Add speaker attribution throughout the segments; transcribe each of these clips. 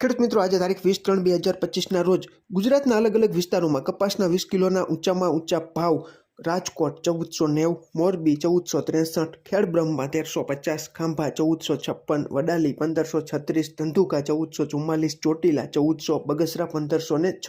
Speaker 1: ખેડૂત મિત્રો, આજે તારીખ વીસ ત્રણ બે હજાર પચીસના રોજ ગુજરાતના અલગ અલગ વિસ્તારોમાં કપાસના વીસ કિલોના ઊંચામાં ઊંચા ભાવ રાજકોટ ચૌદસો નેવું, મોરબી ચૌદસો ત્રેસઠ ખેડબ્રહ્મા તેરસો પચાસ, ખાંભા ચૌદસો છપ્પન, વડાલી પંદરસો છત્રીસ, ધંધુકા ચૌદસો ચુમ્માલીસ, ચોટીલા ચૌદસો, બગસરા પંદરસો ને છ.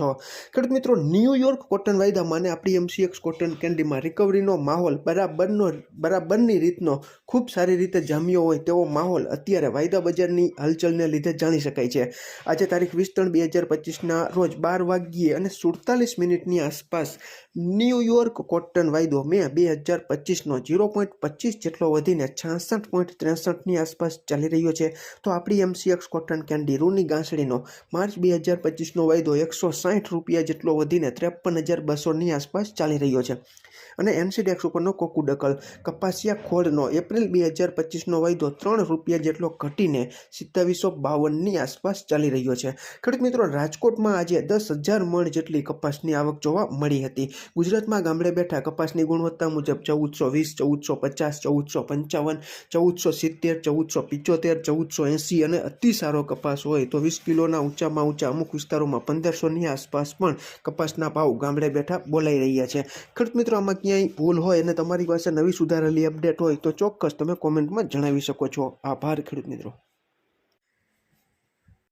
Speaker 1: ખેડૂત મિત્રો ન્યૂયોર્ક કોટન વાયદામાં અને આપણી એમસીએક્સ કોટન કેન્ડીમાં રિકવરીનો માહોલ બરાબરનો, બરાબરની રીતનો ખૂબ સારી રીતે જામ્યો હોય તેવો માહોલ અત્યારે વાયદા બજારની હલચલને લીધે જાણી શકાય છે. આજે તારીખ વીસ ત્રણ બે હજાર પચીસના રોજ બાર વાગ્યે અને સુડતાલીસ મિનિટની આસપાસ ન્યુયોર્ક કોટન વાયદો મે બે હજાર પચીસનો ઝીરો પોઈન્ટ પચીસ જેટલો વધીને છાસઠ પોઈન્ટ ત્રેસઠની આસપાસ ચાલી રહ્યો છે. તો આપણી એમસીએક્સ કોટન કેન્ડી રૂની ગાંસડીનો માર્ચ બે હજાર પચીસનો વાયદો એકસો સાઠ રૂપિયા જેટલો વધીને ત્રેપન હજાર બસોની આસપાસ ચાલી રહ્યો છે. અને એનસીડેક્સ ઉપરનો કોકુડકલ કપાસિયા ખોળનો એપ્રિલ બે હજાર પચીસનો વાયદો ત્રણ રૂપિયા જેટલો ઘટીને સિત્તાવીસો બાવનની આસપાસ ચાલી રહ્યો છે. ખેડૂત મિત્રો, રાજકોટમાં આજે દસ હજાર મણ જેટલી કપાસની આવક જોવા મળી હતી. ગુજરાતમાં ગામડે બેઠા કપાસની ગુણવત્તા મુજબ ચૌદસો વીસ, ચૌદસો પચાસ, ચૌદસો પંચાવન, ચૌદસો સિત્તેર, ચૌદસો પિચોતેર, ચૌદસો એંસી અને અતિ સારો કપાસ હોય તો વીસ કિલોના ઊંચામાં ઊંચા અમુક વિસ્તારોમાં પંદરસોની આસપાસ પણ કપાસના ભાવ ગામડે બેઠા બોલાઈ રહ્યા છે. ખેડૂત મિત્રો, આમાં ક્યાંય ભૂલ હોય અને તમારી પાસે નવી સુધારેલી અપડેટ હોય તો ચોક્કસ તમે કોમેન્ટમાં જણાવી શકો છો. આભાર ખેડૂત મિત્રો.